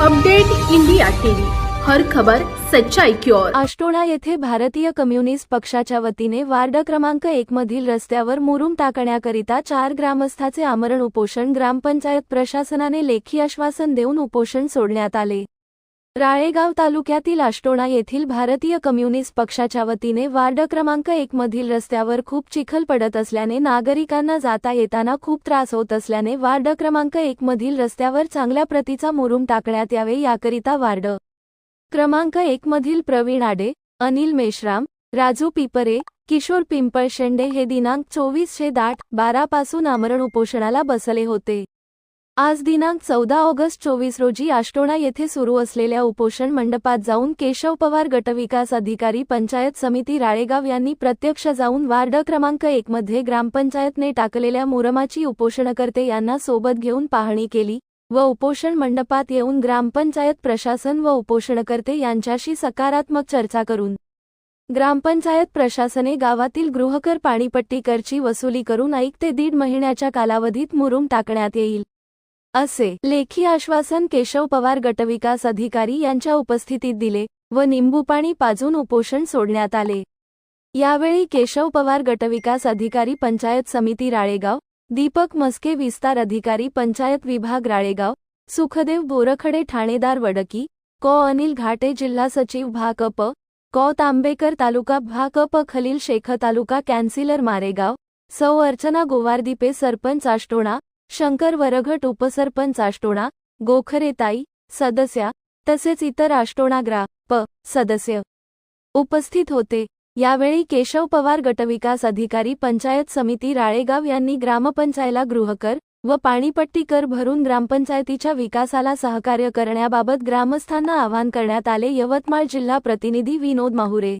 Update India TV. हर खबर सच्चाई की ओर. आष्टोणा येथे भारतीय कम्युनिस्ट पक्षाच्या वतीने वार्ड क्रमांक एक मधील रस्त्यावर मुरुम टाकण्याकरिता चार ग्रामस्थाचे आमरण उपोषण ग्रामपंचायत प्रशासनाने लेखी आश्वासन देऊन उपोषण सोडण्यात आले. राळेगाव तालुक्यातील आष्टोणा येथील भारतीय कम्युनिस्ट पक्षाच्या वतीने वार्ड क्रमांक एक मधील रस्त्यावर खूप चिखल पडत असल्याने नागरिकांना जाता येताना खूप त्रास होत असल्याने वार्ड क्रमांक एक मधील रस्त्यावर चांगल्या प्रतीचा मुरुम टाकण्यात यावे याकरिता वार्ड क्रमांक एक मधील प्रवीण आडे अनिल मेश्राम राजू पिपरे किशोर पिंपळ शेंडे हे दिनांक चोवीसशे दाट बारा पासून आमरण उपोषणाला बसले होते. आज दिनांक चौदा ऑगस्ट चोवीस रोजी आष्टोणा येथे सुरू असलेल्या उपोषण मंडपात जाऊन केशव पवार गटविकास अधिकारी पंचायत समिती राळेगाव यांनी प्रत्यक्ष जाऊन वार्ड क्रमांक एक मध्ये ग्रामपंचायतने टाकलेल्या मुरमाची उपोषणकर्ते यांना सोबत घेऊन पाहणी केली व उपोषण मंडपात येऊन ग्रामपंचायत प्रशासन व उपोषणकर्ते यांच्याशी सकारात्मक चर्चा करून ग्रामपंचायत प्रशासने गावातील गृहकर पाणीपट्टीकरची वसुली करून ऐक ते दीड महिन्याच्या कालावधीत मुरुम टाकण्यात येईल. असे लेखी आश्वासन केशव पवार गटविकास अधिकारी यांच्या उपस्थितीत दिले व निंबूपाणी पाजून उपोषण सोडण्यात आले. यावेळी केशव पवार गटविकास अधिकारी पंचायत समिती राळेगाव दीपक मस्के विस्तार अधिकारी पंचायत विभाग राळेगाव सुखदेव बोरखडे ठाणेदार वडकी कॉ. अनिल घाटे जिल्हा सचिव भाकप कॉ. तांबेकर तालुका भाकप खलील शेख तालुका कॅन्सिलर मारेगाव सौ अर्चना गोवारदीपे सरपंच आष्टोणा शंकर वरघट उपसरपंच आष्टोणा गोखरेताई सदस्या तसेच इतर आष्टोणा ग्रा प सदस्य उपस्थित होते. यावेळी केशव पवार गटविकास अधिकारी पंचायत समिती राळेगाव यांनी ग्रामपंचायला गृहकर व पाणीपट्टी कर भरून ग्रामपंचायतीच्या विकासाला सहकार्य करण्याबाबत ग्रामस्थांना आवाहन करण्यात आले. यवतमाळ जिल्हा प्रतिनिधी विनोद माहुरे